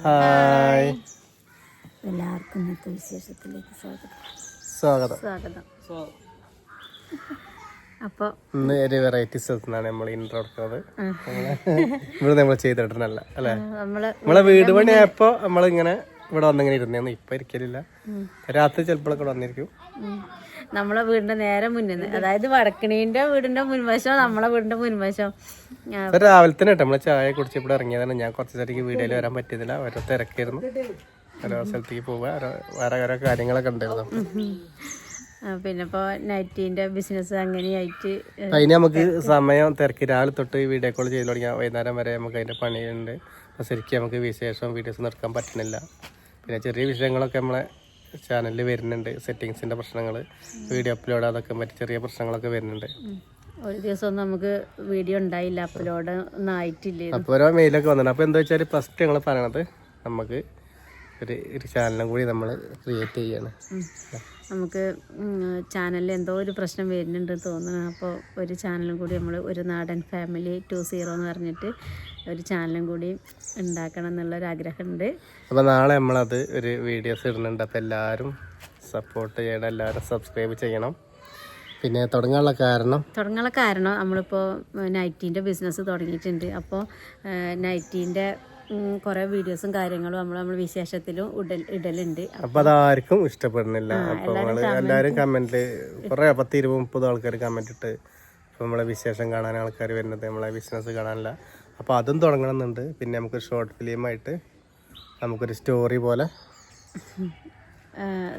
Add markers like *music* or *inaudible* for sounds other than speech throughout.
Hi. എല്ലാവർക്കും ഇന്നത്തെ വിശേഷത്തിലേക്ക് സ്വാഗതം. സ്വാഗതം. സ്വാഗതം. അപ്പോൾ ഇന്ന് ഒരു വെറൈറ്റി നമ്മൾ ഇൻട്രോ എടുക്കുന്നത്. നമ്മൾ ഇവിടെ നമ്മൾ ചെയ്തിട്ടുണ്ടല്ല അല്ലേ? നമ്മൾ നമ്മളെ വീട് പണിയായപ്പോ നമ്മളിങ്ങനെ ഇവിടെ വന്നിങ്ങനെ ഇരുന്നേന്ന് ഇപ്പൊ ഇരിക്കലില്ല. രാത്രി ചിലപ്പോഴൊക്കെ വന്നിരിക്കും. നമ്മളെ വീടിന്റെ നേരെ മുന്നിൽ അതായത് വടക്കണീന്റെ വീടിന്റെ മുൻവശം നമ്മളെ വീടിന്റെ മുൻവശം രാവിലെ തന്നെ കേട്ടോ നമ്മൾ ചായ കുടിച്ച് ഇവിടെ ഇറങ്ങിയതാണ്. ഞാൻ കുറച്ച് സ്ഥലത്തേക്ക് വീഡിയോയിൽ വരാൻ പറ്റിയതില്ല. ഓരോ തിരക്കായിരുന്നു. ഓരോ സ്ഥലത്തേക്ക് പോവുക വേറെ ഓരോ കാര്യങ്ങളൊക്കെ ഉണ്ടായിരുന്നു. പിന്നെ ഇപ്പോൾ നൈറ്റിന്റെ ബിസിനസ് അങ്ങനെയായിട്ട് അതിന് നമുക്ക് സമയം തിരക്ക്. രാവിലെ തൊട്ട് വീഡിയോ കോൾ ചെയ്ത് തുടങ്ങിയാൽ വൈകുന്നേരം വരെ നമുക്ക് അതിന്റെ പണിയുണ്ട്. അപ്പോൾ ശരിക്കും നമുക്ക് വിശേഷം വീഡിയോസ് നിർക്കാൻ പറ്റുന്നില്ല പിന്നെ ചെറിയ വിഷയങ്ങളൊക്കെ നമ്മളെ ചാനലിൽ വരുന്നുണ്ട്. സെറ്റിങ്സിന്റെ പ്രശ്നങ്ങൾ വീഡിയോ അപ്ലോഡ് അതൊക്കെ മറ്റു ചെറിയ പ്രശ്നങ്ങളൊക്കെ വരുന്നുണ്ട്. ഒരു ദിവസം നമുക്ക് വീഡിയോ ഉണ്ടായില്ല. അപ്ലോഡ് ഒന്നും ആയിട്ടില്ല. അപ്പോൾ ഓരോ മെയിലൊക്കെ വന്നിട്ടുണ്ട്. അപ്പോൾ എന്താ വെച്ചാൽ ഫസ്റ്റ് ഞങ്ങൾ പറയണത് നമുക്ക് ഒരു ഒരു ചാനലും കൂടി നമ്മൾ ക്രിയേറ്റ് ചെയ്യാണ്. നമുക്ക് ചാനലിൽ എന്തോ ഒരു പ്രശ്നം വരുന്നുണ്ട് തോന്നുന്നു. അപ്പോൾ ഒരു ചാനലും കൂടി നമ്മൾ ഒരു നാടൻ ഫാമിലി ടു സീറോ എന്ന് പറഞ്ഞിട്ട് ഒരു ചാനലും കൂടി ഉണ്ടാക്കണം എന്നുള്ളൊരു ആഗ്രഹമുണ്ട്. അപ്പോൾ നാളെ നമ്മളത് ഒരു വീഡിയോസ് ഇടുന്നുണ്ട്. അപ്പോൾ എല്ലാവരും സപ്പോർട്ട് ചെയ്യണം. എല്ലാവരും സബ്സ്ക്രൈബ് ചെയ്യണം. പിന്നെ തുടങ്ങാനുള്ള കാരണം? തുടങ്ങാനുള്ള കാരണം നമ്മളിപ്പോൾ നൈറ്റീന്റെ ബിസിനസ് തുടങ്ങിയിട്ടുണ്ട്. അപ്പോൾ നൈറ്റീന്റെ കുറേ വീഡിയോസും കാര്യങ്ങളും നമ്മൾ നമ്മൾ വിശേഷത്തിലും ഇടലുണ്ട്. അപ്പൊ അതാർക്കും ഇഷ്ടപ്പെടുന്നില്ല. അപ്പൊ എല്ലാരും കമന്റിൽ കുറെ പത്ത് ഇരുപത് മുപ്പത് ആൾക്കാർ കമന്റ് ഇട്ട് നമ്മളെ വിശേഷം കാണാൻ ആൾക്കാർ വരുന്നത് നമ്മളെ ബിസിനസ് കാണാനില്ല. അപ്പൊ അതും തുടങ്ങണമെന്നുണ്ട്. പിന്നെ നമുക്ക് ഷോർട്ട് ഫിലിമായിട്ട് നമുക്കൊരു സ്റ്റോറി പോലെ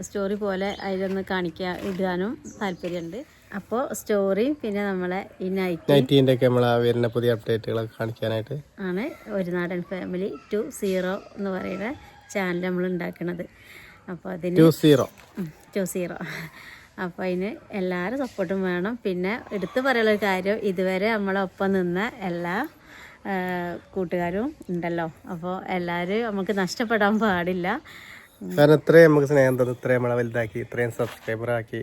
സ്റ്റോറി പോലെ അതിലൊന്ന് കാണിക്കാൻ ഇടാനും താല്പര്യമുണ്ട് അപ്പോൾ സ്റ്റോറിയും പിന്നെ നമ്മളെ ഈ നൈറ്റ് നൈറ്റീന്റെ ഒക്കെ നമ്മളെ വരുന്ന പുതിയ അപ്ഡേറ്റുകളൊക്കെ കാണിക്കാനായിട്ട്. ആണ് ഒരു നാടൻ ഫാമിലി ടു സീറോ എന്ന് പറയുന്ന ചാനൽ നമ്മൾ ഉണ്ടാക്കുന്നത് അപ്പോൾ അതിന് ടു സീറോ ടു സീറോ അപ്പോൾ അതിന് എല്ലാവരും സപ്പോർട്ടും വേണം. പിന്നെ എടുത്തു പറയാനുള്ള കാര്യം ഇതുവരെ നമ്മളൊപ്പം നിന്ന എല്ലാ കൂട്ടുകാരും ഉണ്ടല്ലോ. അപ്പോൾ എല്ലാവരും നമുക്ക് നഷ്ടപ്പെടാൻ പാടില്ല. കാരണം ഇത്രയും നമുക്ക് സ്നേഹം തന്നു ഇത്രയും നമ്മളെ വലുതാക്കി ഇത്രയും സബ്സ്ക്രൈബർ ആക്കി.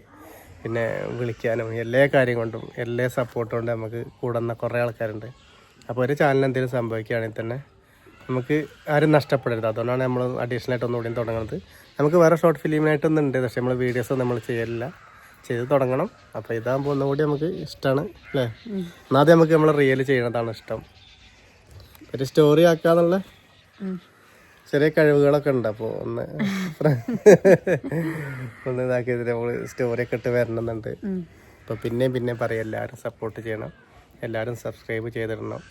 പിന്നെ വിളിക്കാനും എല്ലാ കാര്യം കൊണ്ടും എല്ലാ സപ്പോർട്ടും കൊണ്ട് നമുക്ക് കൂടുന്ന കുറേ ആൾക്കാരുണ്ട്. അപ്പോൾ ഒരു ചാനൽ എന്തെങ്കിലും സംഭവിക്കുകയാണെങ്കിൽ തന്നെ നമുക്ക് ആരും നഷ്ടപ്പെടരുത്. അതുകൊണ്ടാണ് നമ്മൾ അഡീഷണൽ ആയിട്ട് ഒന്നുകൂടി തുടങ്ങുന്നത്. നമുക്ക് വേറെ ഷോർട്ട് ഫിലിമിനായിട്ടൊന്നും ഉണ്ട്. പക്ഷേ നമ്മൾ വീഡിയോസ് നമ്മൾ ചെയ്യലില്ല. ചെയ്ത് തുടങ്ങണം. അപ്പോൾ ഇതാകുമ്പോൾ ഒന്നുകൂടി നമുക്ക് ഇഷ്ടമാണ് അല്ലേ? എന്നാദ്യം നമുക്ക് നമ്മൾ റിയൽ ചെയ്യണതാണ് ഇഷ്ടം. ഒരു സ്റ്റോറി ആക്കാന്നുള്ള. ചെറിയ കഴിവുകളൊക്കെ ഉണ്ട്. അപ്പോൾ ഒന്ന് ഒന്ന് ഇതാക്കിയത് നമ്മൾ സ്റ്റോറിയൊക്കെ ഇട്ട് വരണമെന്നുണ്ട്. ഉം. അപ്പോൾ പിന്നെയും പിന്നെയും പറയും. എല്ലാവരും സപ്പോർട്ട് ചെയ്യണം. എല്ലാവരും സബ്സ്ക്രൈബ് ചെയ്തിടണം.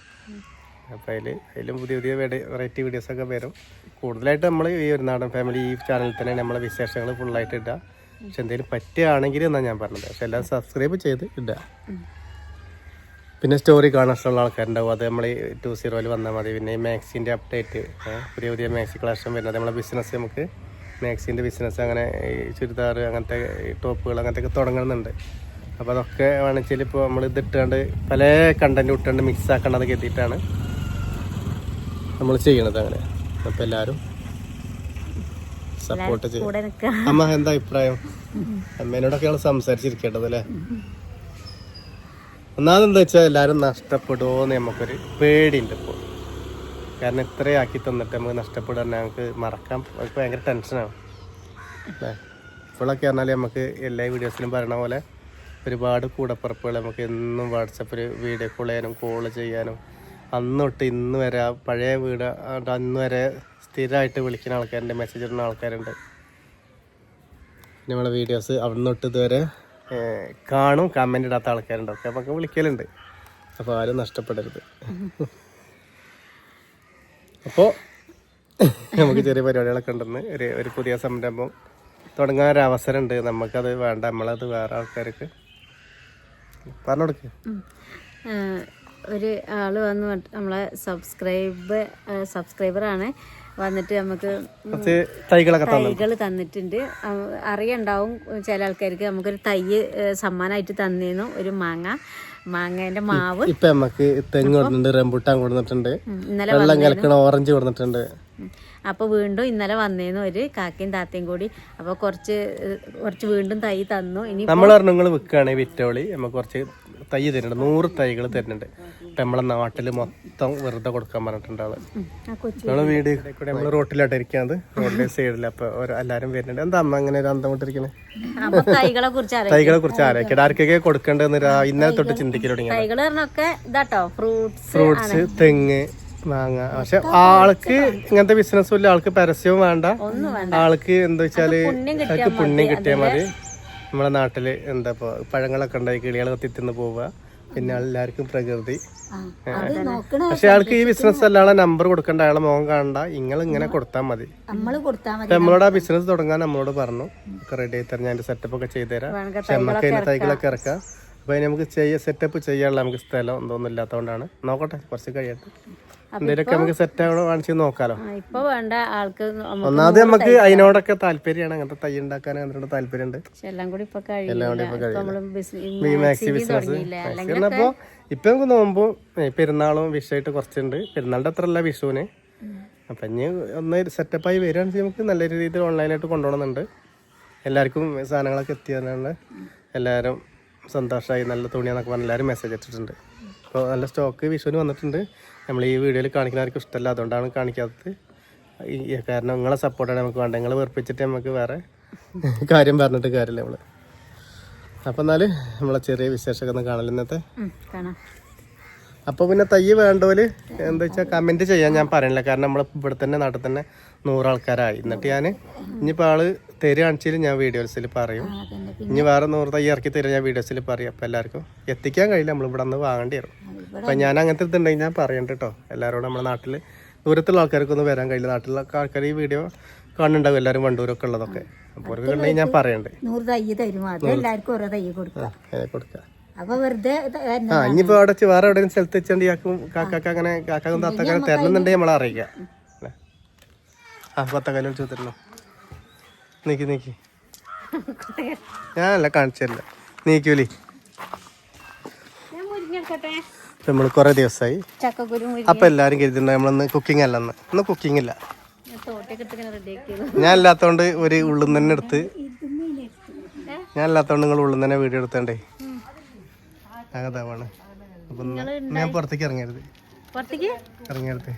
അപ്പോൾ അതിൽ അതിലും പുതിയ പുതിയ വെറൈറ്റി വീഡിയോസൊക്കെ വരും. കൂടുതലായിട്ട് നമ്മൾ ഈ ഒരു നാടൻ ഫാമിലി ഈ ചാനലിൽ തന്നെ നമ്മളെ വിശേഷങ്ങൾ ഫുള്ളായിട്ട് ഇടുക. പക്ഷെ എന്തെങ്കിലും പറ്റുകയാണെങ്കിൽ എന്നാണ് ഞാൻ പറഞ്ഞത്. പക്ഷെ എല്ലാം സബ്സ്ക്രൈബ് ചെയ്ത് ഇടുക. പിന്നെ സ്റ്റോറി കാണാൻ ഇഷ്ടമുള്ള ആൾക്കാരുണ്ടാവും. അത് നമ്മൾ ടു സീറോയിൽ വന്നാൽ മതി. പിന്നെ ഈ മാക്സിന്റെ അപ്ഡേറ്റ് പുതിയ പുതിയ മാക്സി കളക്ഷൻ വരുന്നത്. നമ്മളെ ബിസിനസ് നമുക്ക് മാക്സിന്റെ ബിസിനസ് അങ്ങനെ ഈ ചുരിദാർ അങ്ങനത്തെ ടോപ്പുകൾ അങ്ങനത്തെ ഒക്കെ തുടങ്ങുന്നുണ്ട്. അപ്പോൾ അതൊക്കെ വേണമെങ്കിൽ ഇപ്പോൾ നമ്മൾ ഇത് ഇട്ടുകൊണ്ട് പല കണ്ടന്റ് ഇട്ടുകൊണ്ട് മിക്സ് ആക്കേണ്ടത് കരുതിയിട്ടാണ് നമ്മൾ ചെയ്യണത് അങ്ങനെ. അപ്പോൾ എല്ലാവരും സപ്പോർട്ട് ചെയ്യും. അമ്മ എന്താ അഭിപ്രായം? അമ്മേനോടൊക്കെ നമ്മൾ സംസാരിച്ചിരിക്കേണ്ടത് അല്ലേ? ഒന്നാമത് എന്താ വെച്ചാൽ എല്ലാവരും നഷ്ടപ്പെടുമോ എന്ന് നമുക്കൊരു പേടിയുണ്ട് ഇപ്പോൾ കാരണം ഇത്രയും ആക്കി തന്നിട്ട് നമുക്ക് നഷ്ടപ്പെടാൻ ഞങ്ങൾക്ക് മറക്കാൻ നമുക്ക് ഭയങ്കര ടെൻഷനാണ്. അല്ലേ? ഇപ്പോഴൊക്കെ പറഞ്ഞാൽ നമുക്ക് എല്ലാ വീഡിയോസിലും പറയണ പോലെ ഒരുപാട് കൂടപ്പുറപ്പുകൾ നമുക്ക് എന്നും വാട്സപ്പിൽ വീഡിയോ കോൾ ചെയ്യാനും കോൾ ചെയ്യാനും. അന്ന് തൊട്ട് ഇന്ന് വരെ പഴയ വീട് അന്ന് വരെ സ്ഥിരമായിട്ട് വിളിക്കുന്ന ആൾക്കാരുണ്ട് മെസ്സേജ് ഇടുന്ന ആൾക്കാരുണ്ട്. നമ്മളെ വീഡിയോസ് അവിടെ തൊട്ട് ഇതുവരെ കാണും കമന്റ് ഇടാത്ത ആൾക്കാരുണ്ട്. അപ്പം നമുക്ക് വിളിക്കലുണ്ട്. അപ്പോൾ ആരും നഷ്ടപ്പെടരുത്. അപ്പോൾ നമുക്ക് ചെറിയ പരിപാടികളൊക്കെ ഉണ്ടെന്ന് ഒരു ഒരു പുതിയ സംരംഭം തുടങ്ങാൻ ഒരു അവസരം ഉണ്ട് നമുക്കത് വേണ്ട നമ്മളത് വേറെ ആൾക്കാർക്ക് പറഞ്ഞു കൊടുക്ക്. ഒരു ആൾ വന്ന് നമ്മളെ സബ്സ്ക്രൈബ് സബ്സ്ക്രൈബറാണ് വന്നിട്ട് നമുക്ക് തൈകൾ തന്നിട്ടുണ്ട്. അറിയണ്ടാവും ചില ആൾക്കാർക്ക് നമുക്കൊരു തൈ സമ്മാനായിട്ട് സമ്മാനമായിട്ട് തന്നിരുന്നു ഒരു മാങ്ങ. മാങ്ങേന്റെ മാവ്. ഇപ്പൊ നമുക്ക് തെങ്ങ് കൊടുത്തിട്ടുണ്ട് റംബുട്ടാൻ കൊടുത്തിട്ടുണ്ട്. ഇന്നലെ വെള്ളം കലക്കണ ഓറഞ്ച് കൊടുത്തിട്ടുണ്ട്. അപ്പൊ അപ്പോൾ വീണ്ടും ഇന്നലെ വന്നേന്ന് ഒരു കാക്കയും താത്തയും കൂടി. അപ്പോൾ കുറച്ച് കുറച്ച് വീണ്ടും തൈ തന്നു. ഇനി നമ്മൾ വിൽക്കുകയാണെങ്കിൽ വിറ്റോളി. നമുക്ക് കുറച്ച് തൈ തരുന്നുണ്ട്. നൂറ് തൈകൾ തരുന്നുണ്ട്. ഇപ്പം നമ്മളെ നാട്ടിൽ മൊത്തം വെറുതെ കൊടുക്കാൻ പറഞ്ഞിട്ടുണ്ട് ആൾ. നമ്മളെ വീട്. കൂടെ നമ്മൾ റോട്ടിലായിട്ട് ഇരിക്കുന്നത് റോഡിലെ സൈഡിൽ അപ്പൊ എല്ലാരും വരുന്നുണ്ട്. എന്താ അമ്മ അങ്ങനെ ഒരു അന്തം കൊണ്ടിരിക്കുന്നത് തൈകളെ കുറിച്ച് ആലോചിക്കട്ടെ. ആർക്കൊക്കെ കൊടുക്കേണ്ടതെന്ന് ഇന്നലെ തൊട്ട് ചിന്തിക്കൽ തുടങ്ങി ഫ്രൂട്ട്സ് തെങ്ങ് മാങ്ങ. പക്ഷെ ആൾക്ക് ഇങ്ങനത്തെ ബിസിനസ് ഇല്ല. ആൾക്ക് പരസ്യവും വേണ്ട. ആൾക്ക് എന്താ വെച്ചാൽ ആൾക്ക് പുണ്യം കിട്ടിയാൽ മതി. നമ്മളെ നാട്ടിൽ എന്താ ഇപ്പൊ പഴങ്ങളൊക്കെ ഉണ്ടായി കിളികൾ കത്തിത്തിന്ന് പോവുക. പിന്നെ എല്ലാവർക്കും പ്രകൃതി. പക്ഷെ ആൾക്ക് ഈ ബിസിനസ് അല്ലാതെ നമ്പർ കൊടുക്കണ്ട അയാളെ മുഖം കാണണ്ട. നിങ്ങൾ ഇങ്ങനെ കൊടുത്താൽ മതി. നമ്മളോട് ആ ബിസിനസ് തുടങ്ങാൻ നമ്മളോട് പറഞ്ഞു. ഒക്കെ റെഡി ആയി തരാം. ഞാൻ സെറ്റപ്പ് ഒക്കെ ചെയ്തു തരാം പക്ഷെ നമുക്ക് അതിന് തൈകളൊക്കെ ഇറക്കാം. അപ്പൊ അതിന് നമുക്ക് ചെയ്യ സെറ്റപ്പ് ചെയ്യാനുള്ള നമുക്ക് സ്ഥലം എന്തോന്നും ഇല്ലാത്തതുകൊണ്ടാണ് നോക്കട്ടെ കുറച്ച് കഴിയട്ടെ. എന്തെങ്കിലുമൊക്കെ നമുക്ക് സെറ്റ് ആവണോ കാണിച്ച് നോക്കാലോ? ഇപ്പൊ വേണ്ട. ആൾക്ക് ഒന്നാമത് നമുക്ക് അതിനോടൊക്കെ താല്പര്യമാണ്. അങ്ങനത്തെ തൈ ഉണ്ടാക്കാൻ അങ്ങനത്തെ താല്പര്യമുണ്ട്. എല്ലാം കൂടി ഇപ്പൊ മാക്സി ബിസിനസ് അപ്പോ ഇപ്പൊ നമുക്ക് നോമ്പോ പെരുന്നാളും വിഷയമായിട്ട് കുറച്ചുണ്ട്. പെരുന്നാളിന്റെ അത്ര അല്ല വിഷുവിന്. അപ്പൊ ഇനി ഒന്ന് സെറ്റപ്പായി വരികയാണെങ്കിൽ നമുക്ക് നല്ല രീതിയിൽ ഓൺലൈനായിട്ട് കൊണ്ടുപോകണമെന്നുണ്ട്. എല്ലാവർക്കും സാധനങ്ങളൊക്കെ എത്തിയതാണ് എല്ലാവരും സന്തോഷമായി നല്ല തുണിയാന്നൊക്കെ പറഞ്ഞ് എല്ലാവരും മെസ്സേജ് അയച്ചിട്ടുണ്ട്. അപ്പോൾ നല്ല സ്റ്റോക്ക് വിഷുവിന് വന്നിട്ടുണ്ട്. നമ്മൾ ഈ വീഡിയോയിൽ കാണിക്കുന്നവർക്ക് ഇഷ്ടമല്ല. അതുകൊണ്ടാണ് കാണിക്കാത്തത്. കാരണം നിങ്ങളെ സപ്പോർട്ടാണ് നമുക്ക് വേണ്ടത്. നിങ്ങൾ വെറുപ്പിച്ചിട്ട് നമുക്ക് വേറെ കാര്യം പറഞ്ഞിട്ട് കാര്യമില്ല നമ്മൾ അപ്പം എന്നാൽ നമ്മളെ ചെറിയ വിശേഷമൊക്കെ ഒന്ന് കാണല്ലോ ഇന്നത്തെ? അപ്പോൾ പിന്നെ തയ്യ് വേണ്ടവര് എന്താ വെച്ചാൽ കമന്റ് ചെയ്യാൻ ഞാൻ പറയണില്ല. കാരണം നമ്മൾ ഇവിടെ തന്നെ നാട്ടിൽ തന്നെ നൂറാൾക്കാരായി. എന്നിട്ട് ഞാൻ ഇനിയിപ്പോൾ ആൾ തരി കാണിച്ചാൽ ഞാൻ വീഡിയോസിൽ പറയും. ഇനി വേറെ നൂറ് തൈ ഇറക്കി തരും ഞാൻ വീഡിയോസിൽ പറയും. അപ്പം എല്ലാവർക്കും എത്തിക്കാൻ കഴിയില്ല. നമ്മൾ ഇവിടെ നിന്ന് വാങ്ങേണ്ടി വരും. അപ്പം ഞാൻ അങ്ങനത്തെ ഇതുണ്ടെങ്കിൽ ഞാൻ പറയണ്ട കേട്ടോ എല്ലാവരോടും നമ്മുടെ നാട്ടിൽ ദൂരത്തുള്ള ആൾക്കാർക്കൊന്നും വരാൻ കഴിയില്ല. നാട്ടിലുള്ള ആൾക്കാർ ഈ വീഡിയോ കാണുന്നുണ്ടാവും എല്ലാവരും വണ്ടൂരൊക്കെ ഉള്ളതൊക്കെ. അപ്പോൾ അവർക്ക് ഉണ്ടെങ്കിൽ ഞാൻ പറയണ്ട്. നൂറ് തൈ തരും. അത് എല്ലാവർക്കും ഓരോ തൈ കൊടുക്കുക അതിനെ കൊടുക്കാം. ആ ഇനിയിപ്പോ അവിടെ വേറെ എവിടെയും സ്ഥലത്ത് വെച്ചുകൊണ്ട് ഇയാൾക്കും കാക്കാക്ക് അങ്ങനെ കാക്കാക്കും തത്തക്കാനും തരണമെന്നുണ്ടെങ്കിൽ നമ്മളെ അറിയിക്കാം ആ പത്തക്കാലും ചോദിച്ചിരുന്നു നീക്കി നീക്കി. ഞാനല്ല കാണിച്ചല്ല നീക്കൂലി. നമ്മൾ കുറേ ദിവസമായി അപ്പൊ എല്ലാരും കരുതിണ്ടായിന്ന് നമ്മളന്ന് കുക്കിംഗ് അല്ലെന്ന് ഇന്ന്. കുക്കിംഗ് ഇല്ല. ഞാൻ അല്ലാത്തോണ്ട് ഒരു ഉള്ളിൽ തന്നെ എടുത്ത്. ഞാൻ അല്ലാത്തോണ്ട് നിങ്ങൾ ഉള്ളിൽ തന്നെ വീഡിയോ എടുത്തണ്ടേ. അകതാവാണ് അപ്പൊ ഞാൻ പുറത്തേക്ക് ഇറങ്ങരുത് ഇറങ്ങരുത്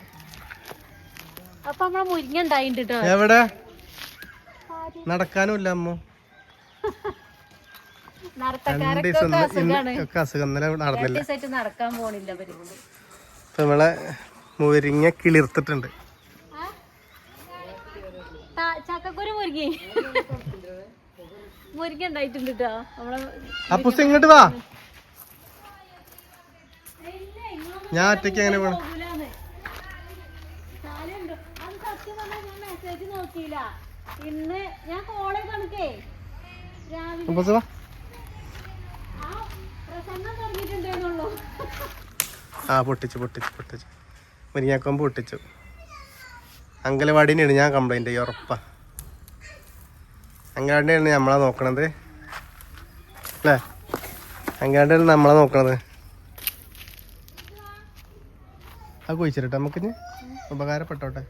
എവിടെ? നടക്കാനും ഇല്ല അമ്മ. രണ്ട് നടത്തക്കാരൊക്കെ ദിവസം ഇന്ന് അസുഖാണ്. ഒക്കെ അസുഖം ഇന്നലെ നടന്നില്ല. നടക്കാൻ പോണില്ല അവർ ഇപ്പൊ നമ്മളെ മുരിങ്ങ കിളിർത്തിട്ടുണ്ട്. ചക്കക്കുരു മുരിങ്ങി. മുരിങ്ങ ഉണ്ടായിട്ടുണ്ട് കേട്ടോ നമ്മളെ അപ്പൂസ് ഇങ്ങോട്ട് വാ. ഞാൻ ഒറ്റയ്ക്ക് എങ്ങനെ പോണം? നോക്കിയില്ല. ഇന്ന് ഞാൻ കോളേജ് കണക്കേ രാവിലെ ആ പ്രസംഗം തുടങ്ങിയിട്ടുണ്ടേന്നുള്ളൂ. ആ പൊട്ടിച്ചു പൊട്ടിച്ചു പൊട്ടിച്ചു. മുരിങ്ങാക്കൊമ്പ് പൊട്ടിച്ചു. അങ്കലവാടിനെയാണ് ഞാൻ കംപ്ലൈന്റ് ചെയ്യും ഉറപ്പാ. അങ്കലവാടിയാണ് നമ്മളെ നോക്കണത്. അല്ലേ? അങ്കലവാടിയാണ് നമ്മളെ നോക്കണത്. അത് കുഴിച്ചിട്ടെ നമുക്ക് ഇനി ഉപകാരപ്പെട്ടോട്ടെ?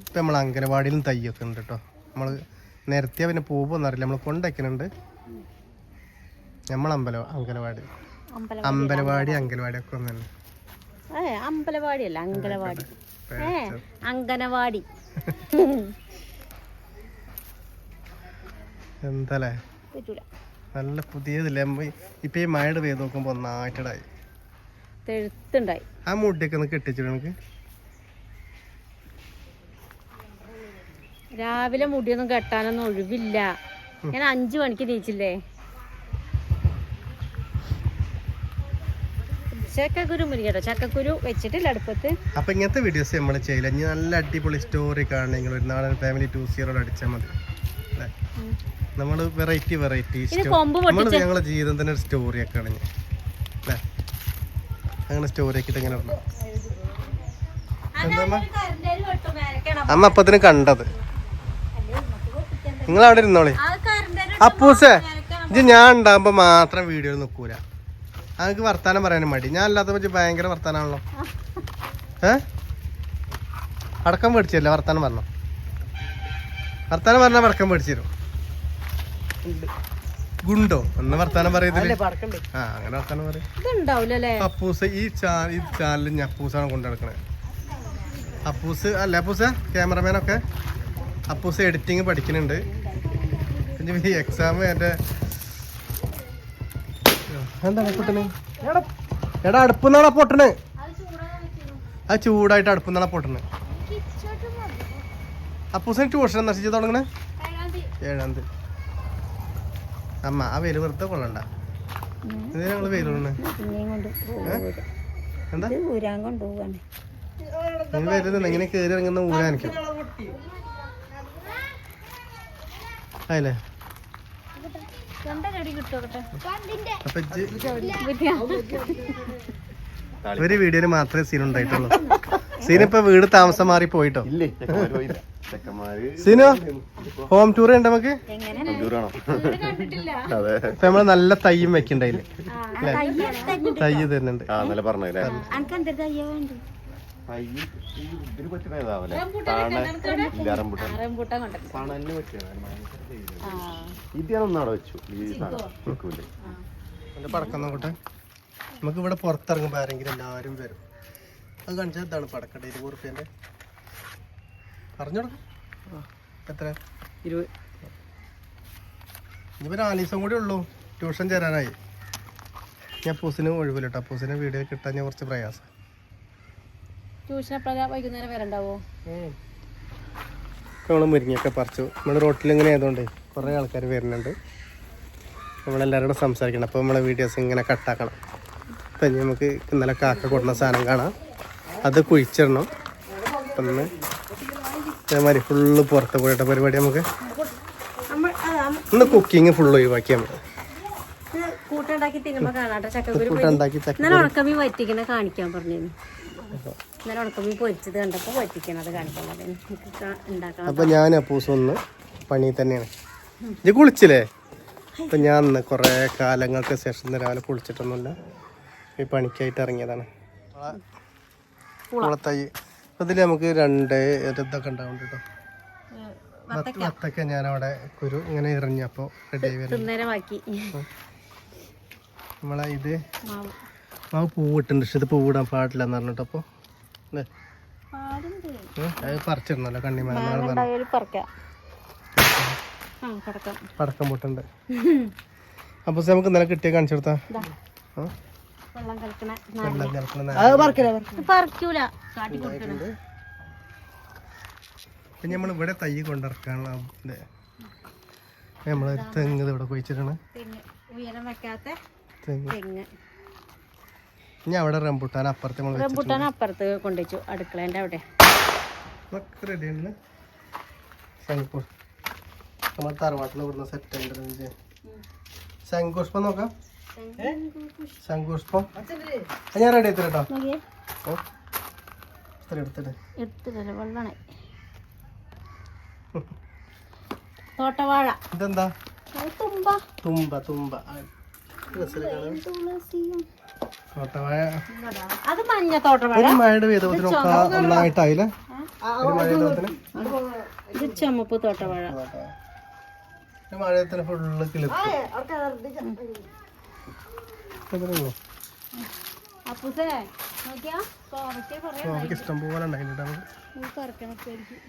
ഇപ്പം നമ്മൾ അങ്കലവാടിയിലും തയ്യൊക്കെ ഉണ്ട് കേട്ടോ നമ്മൾ നിരത്തിയാൽ പിന്നെ പൂവൊന്നും അറിയില്ല നമ്മൾ കൊണ്ടുവയ്ക്കുന്നുണ്ട് നമ്മൾ അമ്പല അങ്കലവാടി. അമ്പലം അമ്പലവാടി അങ്കലവാടി ഒക്കെ ഒന്ന് തന്നെ അമ്പലവാടി അല്ല അങ്കലവാടി. ഏ അങ്കനവാടി. *laughs* എന്താല്ലേ? നല്ല പുതിയതില്ലേ. ഇപ്പൊ ഈ മഴയുടെ പെയ്ത് നോക്കുമ്പോ തെഴുത്തുണ്ടായി. ആ മുടിയൊക്കെ ഒന്ന് കെട്ടിച്ചു നമുക്ക് രാവിലെ മുടിയൊന്നും കെട്ടാനൊന്നും ഒഴിവില്ല. ഞാൻ അഞ്ചു മണിക്ക് നീച്ചില്ലേ ചക്കക്കുരു മുരിക്കട്ടോ ചക്കക്കുരു വെച്ചിട്ടില്ല അടുപ്പത്ത്. അപ്പൊ ഇങ്ങനത്തെ വീഡിയോസ് നമ്മൾ ചെയ്യില്ല. ഇനി നല്ല അടിപൊളി സ്റ്റോറി കാണണമെങ്കിൽ ഒരു നാടൻ ഫാമിലി ടു സീറോട് അടിച്ചാൽ മതി. നമ്മൾ വെറൈറ്റി വെറൈറ്റി ഇത് കൊമ്പ് നമ്മൾ ഞങ്ങളുടെ ജീവിതത്തിന്റെ ഒരു സ്റ്റോറി ഒക്കെ ആണ് അല്ലേ? അങ്ങനെ സ്റ്റോറി ആക്കിയിട്ട് ഇങ്ങനെ പറഞ്ഞു അമ്മ അപ്പത്തിന് കണ്ടത്. നിങ്ങൾ അവിടെ ഇരുന്നോളി അപ്പൂസേ ഇത് ഞാൻ ഉണ്ടാകുമ്പോ മാത്രം വീഡിയോ നിൽക്കൂല അതൊക്കെ വർത്താനം പറയാനും മടി. ഞാൻ അല്ലാത്ത പറ്റി ഭയങ്കര വർത്താനാണല്ലോ. ഏ? അടക്കം പേടിച്ചല്ലേ വർത്താനം പറഞ്ഞു? വർത്താനം പറഞ്ഞാൽ അടക്കം പേടിച്ചു തരും. ഗുണ്ടോ? എന്ന് വർത്താനം പറയത്തില്ല. ആ അങ്ങനെ വർത്താനം പറയും. അപ്പൂസ് ഈ ചാനൽ ഈ ചാനലിൽ ഞാൻ അപ്പൂസാണ് കൊണ്ടു നടക്കണേ അപ്പൂസ് അല്ലേ അപ്പൂസ? ക്യാമറമാനൊക്കെ? അപ്പൂസ് എഡിറ്റിങ് പഠിക്കുന്നുണ്ട് പിന്നെ ഈ എക്സാം എന്റെ എന്താണ് പൊട്ടണ് എടാ അടുപ്പുന്നാണ് പൊട്ടണ് അത് ചൂടായിട്ട് അടുപ്പുന്നാണ് പൊട്ടണ് അപ്പൂസിന് ട്യൂഷൻ നശിച്ചു തുടങ്ങണേ? ഏഴാം തീയതി. അമ്മ ആ വെയിൽ വെറുതെ കൊള്ളണ്ട. എന്തിനാ ഞങ്ങൾ വെയിൽ കൊള്ളണേ? കൊണ്ട് എന്താ? ഊരാൻ വരുന്നില്ല ഇങ്ങനെ കേറി ഇറങ്ങുന്ന ഊരാനിക്കും അതല്ലേ ഒരു വീഡിയോയിൽ മാത്രമേ സീൻ ഉണ്ടായിട്ടുള്ളൂ. സീൻ ഇപ്പൊ വീട് താമസം മാറി പോയിട്ടോ? സീനോ ഹോം ടൂർ ഉണ്ട് നമുക്ക്? അതെ. ഇപ്പൊ നമ്മൾ നല്ല തയ്യും വെക്കണ്ടായില്ലേ തയ്യ് തരുന്നുണ്ട്. ഇതിന് ഏതാവല്ലേ റംബൂട്ടാൻ. ഇത് ഞാൻ ഒന്നാടെ വെച്ചു. ഈ സാധനം വെക്കൂലേ എന്റെ പടക്കം നോക്കട്ടെ. നമുക്ക് ഇവിടെ പുറത്തിറങ്ങുമ്പോൾ ആരെങ്കിലും എല്ലാവരും വരും. അത് കാണിച്ചാൽ ഇതാണ് പടക്കട്ടെ ഇരുപത് റുപ്യന്റെ. പറഞ്ഞു കൊടുക്കാം എത്ര? ഇരുപത്. ഇനിയിപ്പോൾ നാല് ദിവസം കൂടി ഉള്ളൂ. ട്യൂഷൻ ചേരാനായി. ഞാൻ അപ്പൂസിന് ഒഴിവില്ല കേട്ടോ അപ്പൂസിന് വീഡിയോ കിട്ടാൻ ഞാൻ കുറച്ച് പ്രയാസം. ട്യൂഷൻ എപ്പോഴാ വൈകുന്നേരം വരണ്ടാവോ നമ്മൾ മുരിങ്ങയൊക്കെ പറിച്ചു. നമ്മൾ റോട്ടിൽ ഇങ്ങനെ ആയതുകൊണ്ട് കുറേ ആൾക്കാർ വരുന്നുണ്ട്. നമ്മളെല്ലാവരും കൂടെ സംസാരിക്കണം. അപ്പോൾ നമ്മളെ വീഡിയോസ് ഇങ്ങനെ കട്ടാക്കണം അപ്പം നമുക്ക് ഇന്നലെ കാക്ക കൊടുന്ന സാധനം കാണാം. അത് കുഴിച്ചിടണം. അപ്പം അതേമാതിരി ഫുള്ള് പുറത്ത് പോയിട്ട പരിപാടി നമുക്ക് ഇന്ന് കുക്കിങ് ഫുള്ള് ഒഴിവാക്കി നമ്മൾ കൂട്ടുണ്ടാക്കി തിന്നുമ്പോ കാണാട്ടെ. ചക്കക്കുരു കൂട്ടുണ്ടാക്കി ഉണക്കമീൻ വറ്റിക്കണ കാണിക്കാൻ പറഞ്ഞിരുന്നു ഇന്നലെ ഉണക്കമീൻ പൊരിച്ചത് കണ്ടപ്പോൾ എനിക്ക് ഉണ്ടാക്കണം ഞാൻ അപ്പൂസ് ഒന്ന് പണി തന്നെയാണ്. ഇത് കുളിച്ചില്ലേ? അപ്പം ഞാൻ ഇന്ന് കുറേ കാലങ്ങൾക്ക് ശേഷം ഇന്ന് രാവിലെ കുളിച്ചിട്ടൊന്നുമില്ല. ഈ പണിക്കായിട്ട് ഇറങ്ങിയതാണ്. കുളത്തൈ ഇതിൽ നമുക്ക് രണ്ട് ഇതൊക്കെ ഉണ്ടാവും കേട്ടോ. വത്തൊക്കെ. ഞാൻ അവിടെ കുരു ഇങ്ങനെ എറിഞ്ഞപ്പോൾ റെഡി ആയി വരുന്നു. തിന്നേരം ബാക്കി. നമ്മളെ ഇത് മാവ്. പൂവിട്ടുണ്ട്. പക്ഷെ ഇത് പൂവിടാൻ പാടില്ല എന്ന് പറഞ്ഞിട്ട് അത് പറിച്ചിരുന്നല്ലോ കണ്ണിമാല പറഞ്ഞു. ആ കിടക്കാം പടക്കം പൊട്ടുണ്ട്. അപ്പൊ നമുക്ക് ഇന്നലെ കിട്ടിയ കാണിച്ചു കൊടുത്താ? വെള്ളം കലക്കണ വെള്ളം കലക്കണ നേരം. ഇത് പറിക്കൂല. കാട്ടി കൊടുക്കണം പിന്നെ നമ്മൾ ഇവിടെ തൈ കൊണ്ടിറക്കാനുള്ള നമ്മളൊരു നമ്മൾ തെങ്ങ് ഇവിടെ കുഴിച്ചിട്ടാണ്. തെങ്ങ്. ഇനി അവിടെ റംബുട്ടാൻ അപ്പുറത്ത് റംബുട്ടാൻ അപ്പുറത്ത് കൊണ്ടുവച്ചു. അടുക്കളേന്റെ അവിടെ. നമ്മൾ തറവാട്ടിൽ ഇവിടുന്ന് സെറ്റ് ഉണ്ട് ശംഖുപുഷ്പം നോക്കാം. ശങ്കുഷ്പം ഞാൻ റെഡി എത്ര കേട്ടോ തോട്ടവാഴ. ഇതെന്താ? തുമ്പ. തുമ്പ തുമ്പ? തുളസിയും തോട്ടവാഴ. അത് മഞ്ഞ തോട്ടവാഴ. ഒരു മഴയുടെ വേദത്തിനൊക്കെ ഒന്നായിട്ടായില്ലേ ഒരു ഇത് ചുമപ്പ് തോട്ടവാഴ. ഒരു മഴയത്തിന് ഫുള്ള് കിളിപ്പ് ഇഷ്ടം പോലെ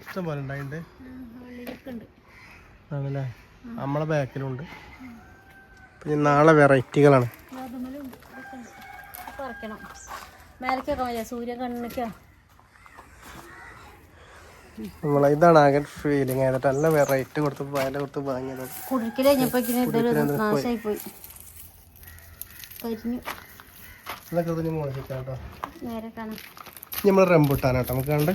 ഇഷ്ടം പോലെ ഉണ്ടായിട്ടുണ്ട്. ആണല്ലേ? നമ്മളെ ബാക്കിലുണ്ട്. പിന്നെ നാളെ വെറൈറ്റികളാണ്. ഇറക്കണം മേലക്കൊക്കെ മതിയോ സൂര്യ കണ്ണിക്കോ നമ്മളെ ഇതാണ് ആകെ ഫീലിംഗ് ആയിട്ട് നല്ല വെറൈറ്റി കൊടുത്ത് വില കൊടുത്ത് വാങ്ങിയത്. കുടിക്കൽ കഴിഞ്ഞപ്പോ ഇതൊരു നാശമായി പോയി. കരിഞ്ഞു. ഇതൊക്കെ ഇതിന് മോശിക്കാം കേട്ടോ. നേരെ കാണാം. നമ്മൾ റംബുട്ടാൻ കേട്ടോ. നമുക്ക് കണ്ട്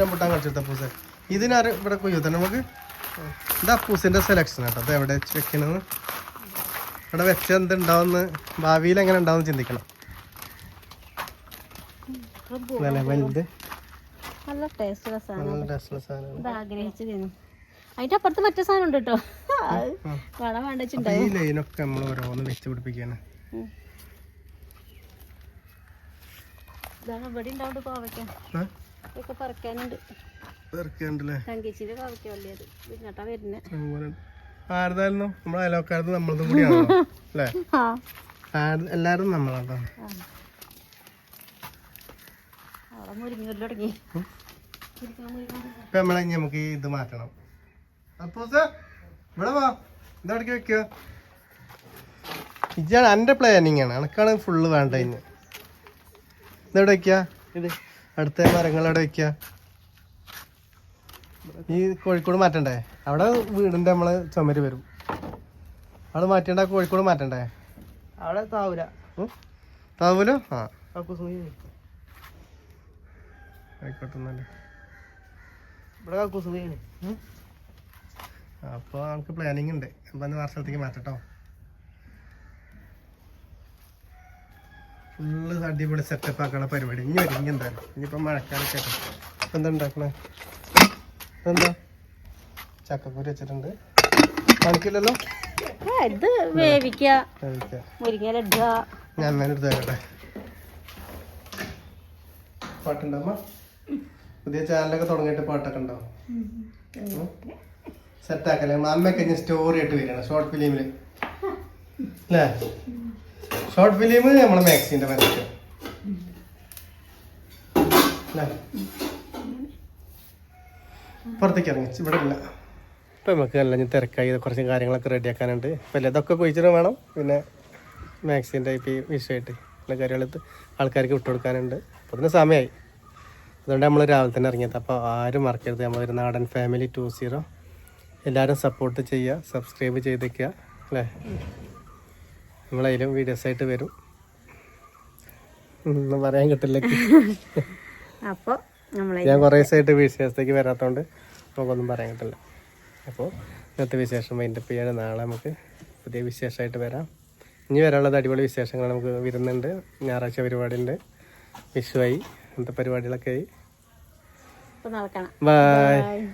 റംബുട്ടാൻ കളിച്ചെടുത്ത പൂസേ? ഇതിനാരും ഇവിടെ കൊയ്യുത്ത നമുക്ക് ഇത് അപ്പൂസിന്റെ സെലക്ഷൻ കേട്ടോ. അത് എവിടെ വെച്ച് വെക്കണമെന്ന് ഇവിടെ വെച്ച എന്തുണ്ടാവുമെന്ന് ഭാവിയിൽ എങ്ങനെ ഉണ്ടാവും ചിന്തിക്കണം. നല്ല വലുത്. നല്ല ടേസ്റ്റുള്ള സാധനം നല്ല രസമുള്ള സാധനമാണ് ഇത് ആഗ്രഹിച്ചു തിന്നു അതിന്റെ അപ്പുറത്ത് മറ്റേ സാധനം ഉണ്ട് കേട്ടോ. വളം വേണ്ട ഈ ലൈനൊക്കെ നമ്മൾ ഓരോന്ന് വെച്ച് പിടിപ്പിക്കാണ് ഉം. ഇതാണ് ഇവിടെ ഉണ്ടാവും കോവയ്ക്ക? ഇതൊക്കെ പറിക്കാനുണ്ട്. തങ്കച്ചിന്റെ കവയ്ക്ക് വള്ളിയത്. ആരുതായിരുന്നു നമ്മളെ അയലോക്കാരത് നമ്മളതും കൂടിയാണോ അല്ലേ? എല്ലാരും നമ്മളാട്ടോ. അവിടെ ഇപ്പൊ നമ്മളെ നമുക്ക് ഇത് മാറ്റണം. അപ്പൂസ ഇവിടെ വാ. ഇതടക്കി വെക്കുക ഇജാണ് എന്റെ പ്ലാനിങ് ആണ്. എനക്കാണ് ഫുള്ള് വേണ്ട ഇന്ന് ഇതെവിടെ വെക്കുക ഇത് അടുത്ത മരങ്ങൾ എവിടെ വെക്കുക ഈ കോഴിക്കോട് മാറ്റണ്ടേ? അവിടെ വീടിന്റെ നമ്മൾ ചുമര് വരും. അവിടെ മാറ്റണ്ട കോഴിക്കോട് മാറ്റണ്ടേ? അവിടെ താവൂല താവൂല ആ. ആയിക്കോട്ടെ അപ്പോൾ നമുക്ക് പ്ലാനിങ് ഉണ്ട്. അപ്പം വർഷത്തേക്ക് മാറ്റട്ടോ. ഫുള്ള് അടിപൊളി സെറ്റപ്പ് ആക്കണ പരിപാടി. ഇനി വരും ഇനി എന്തായാലും. ഇനിയിപ്പോ മഴക്കാലൊക്കെ ഇപ്പം എന്താ ഉണ്ടാക്കണേ? എന്താ ചക്കക്കൂരി വെച്ചിട്ടുണ്ട്. മണിക്കില്ലല്ലോ? ആ, ഇത് വേവിക്കുക കഴിക്കാം മുരിങ്ങയില ഇടുക. ഞാൻ തന്നെ എടുത്ത് തരട്ടെ പാട്ടുണ്ടമ്മ പുതിയ ചാനലൊക്കെ തുടങ്ങിയിട്ട് പാട്ടൊക്കെ ഉണ്ടോ? സെറ്റാക്കല്ലേ ആക്കല്ലേ? അമ്മയൊക്കെ ഞാൻ സ്റ്റോറി ആയിട്ട് വരികയാണ്. ഷോർട്ട് ഫിലിമിൽ അല്ലേ? ഷോർട്ട് ഫിലിം നമ്മളെ മാക്സിന്റെ വരയ്ക്ക്. അല്ലേ? പുറത്തേക്ക് ഇറങ്ങി. ഇവിടെ ഇല്ല. ഇപ്പം നമുക്ക് നല്ല ഇനി തിരക്കായി കുറച്ച് കാര്യങ്ങളൊക്കെ റെഡിയാക്കാനുണ്ട് അപ്പം അല്ലേ ഇതൊക്കെ കുഴിച്ചിട്ട് വേണം. പിന്നെ മാക്സിന്റെ ഇപ്പോൾ ഈ വിഷയമായിട്ട് ഉള്ള കാര്യങ്ങൾ ആൾക്കാർക്ക് വിട്ടുകൊടുക്കാനുണ്ട് അപ്പോൾ അതിന് സമയമായി അതുകൊണ്ട് നമ്മൾ രാവിലെ തന്നെ ഇറങ്ങിയത്. അപ്പോൾ ആരും മറക്കരുത്. നമ്മൾ ഒരു നാടൻ ഫാമിലി ടു സീറോ എല്ലാവരും സപ്പോർട്ട് ചെയ്യുക സബ്സ്ക്രൈബ് ചെയ്തേക്കുക അല്ലേ? നമ്മളതിലും വീഡിയോസായിട്ട് വരും. ഒന്നും പറയാൻ കിട്ടില്ല. അപ്പോൾ ഞാൻ കുറേ ദിവസമായിട്ട് വിശേഷത്തേക്ക് വരാത്തതുകൊണ്ട് നമുക്കൊന്നും പറയാൻ കിട്ടില്ല അപ്പോൾ ഇന്നത്തെ വിശേഷം വൈൻഡപ്പ് ചെയ്യാണ്. നാളെ നമുക്ക് പുതിയ വിശേഷമായിട്ട് വരാം. ഇനി വരാനുള്ളത് അടിപൊളി വിശേഷങ്ങൾ നമുക്ക് വരുന്നുണ്ട്. ഞായറാഴ്ച പരിപാടിയുണ്ട്. വിഷുവായി. അങ്ങനത്തെ പരിപാടികളൊക്കെ ആയി. Bye bye